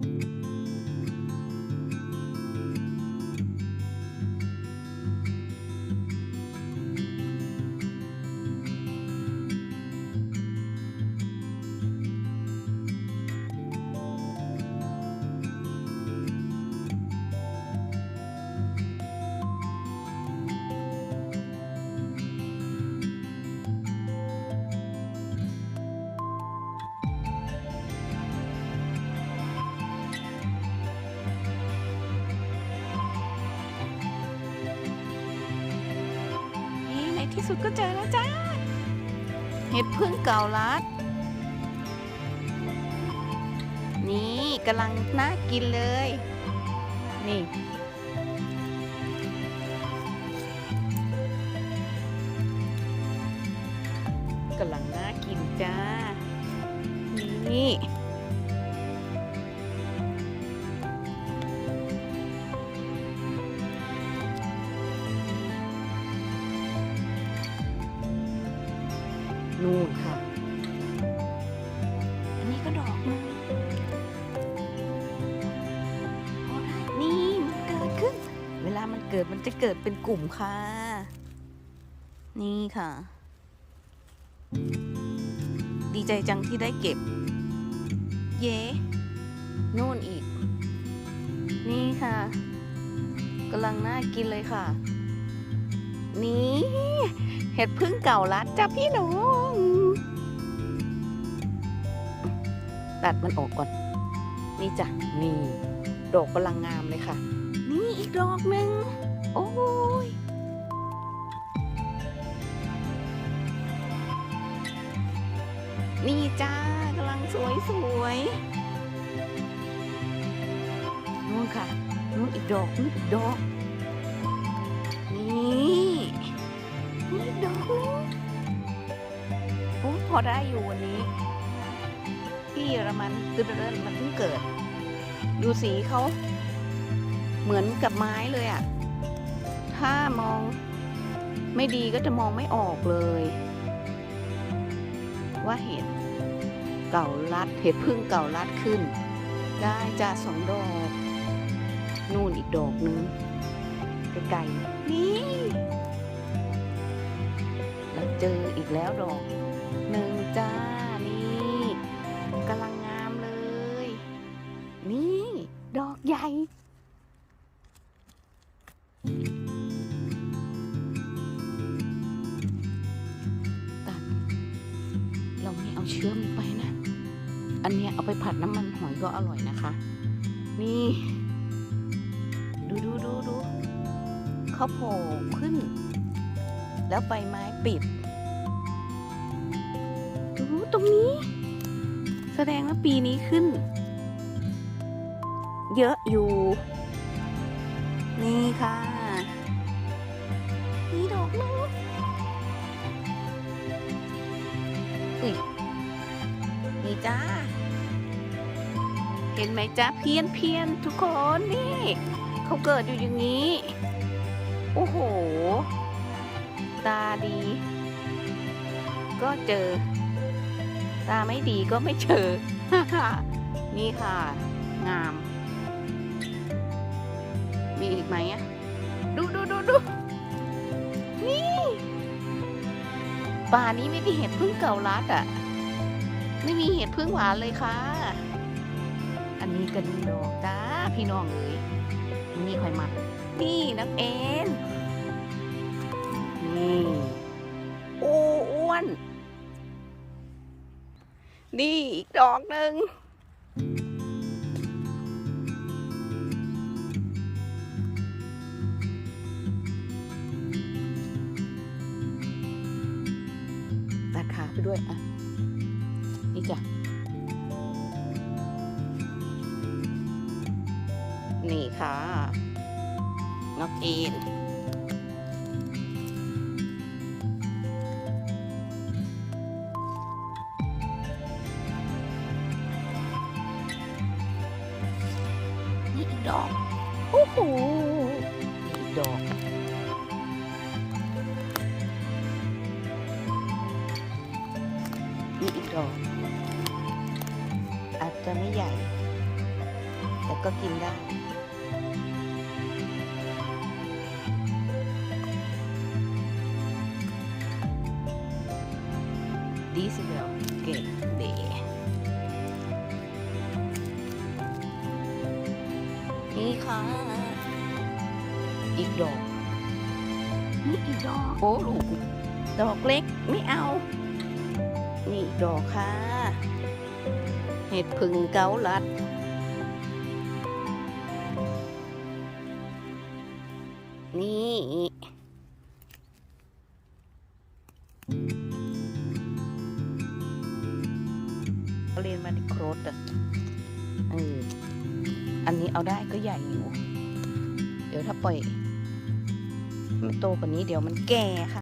นี่ใที่สุดก็เจอแล้วจ้า เห็ดพึ่งเก่าลัด นี่กำลังน่ากินเลย นี่ กำลังน่ากินจ้า นี่ นู่นค่ะ อันนี้ก็ดอกนึงนี่มันเกิดขึ้น เวลามันเกิดมันจะเกิดเป็นกลุ่มค่ะ นี่ค่ะ ดีใจจังที่ได้เก็บ เย้นู่นอีก นี่ค่ะกำลังน่ากินเลยค่ะ นี่ เห็ดพึ่งเก่ารัดจ้ะพี่น้อง ตัดมันออกก่อน นี่จ้ะ นี่ ดอกกำลังงามเลยค่ะ นี่อีกดอกหนึ่ง โอ้ยนี่จ้ากำลังสวยสวยนู่นค่ะนู่นอีกดอกนู่นอีกดอก อ้พอได้อยู่วันนี้ ที่เยอรมันคือเริ่มมันเพิ่งเกิด ดูสีเขาเหมือนกับไม้เลยอะถ้ามองไม่ดีก็จะมองไม่ออกเลย ว่าเห็ดเก่ารัดเห็ดพึ่งเก่ารัดขึ้น ได้จ้าสองดอกนู่นอีกดอกนึงไกลๆนี่เราเจออีกแล้วดอก หนึ่งจ้า นี่กำลังงามเลย นี่ ดอกใหญ่ตัดเราไม่เอาเชื้อมไปนะ อันเนี้ยเอาไปผัดน้ำมันหอยก็อร่อยนะคะ นี่ ดูดูดูดูเขาโผล่ขึ้น แล้วใบไม้ปิด ตรงนี้ แสดงว่าปีนี้ขึ้น เยอะอยู่ นี่ค่ะ นี่ดอกนึงอุ้ยนี่จ้า เห็นไหมจ้าเพี้ยนเพี้ยนทุกคนนี่ เขาเกิดอยู่อย่างนี้ โอ้โห ตาดี ก็เจอ ตาไม่ดีก็ไม่เจอ นี่ค่ะ งาม มีอีกไหมอะดูดูดูดูนี่ป่านี้ไม่มีเห็ดพึ่งเก่าลัดอะไม่มีเห็ดพึ่งหวานเลยค่ะ อันนี้กันดอกจ้าพี่น้องเอ้ยนี่คอยมัดนี่นักเอ็นนี่ โอ้อ้วน นี่อีกดอกหนึ่งตัดขาไปด้วยอะ นี่จ้ะ นี่ค่ะ นกอีน อีกดอกโอ้โหนี่อีกดอก นี่อีกดอก อาจจะไม่ใหญ่ แต่ก็กินได้ดีสิเดียวเก่งเด นี่ค่ะอีกดอก นี่อีดอกโอ้ลูกดอกเล็กไม่เอา นี่ดอกค่ะเห็ดพึ่งเกาลัดนี่เขาเรียนมาในโครสอะเออ อันนี้เอาได้ก็ใหญ่อยู่ เดี๋ยวถ้าปล่อยไม่โตกว่านี้เดี๋ยวมันแก่ค่ะ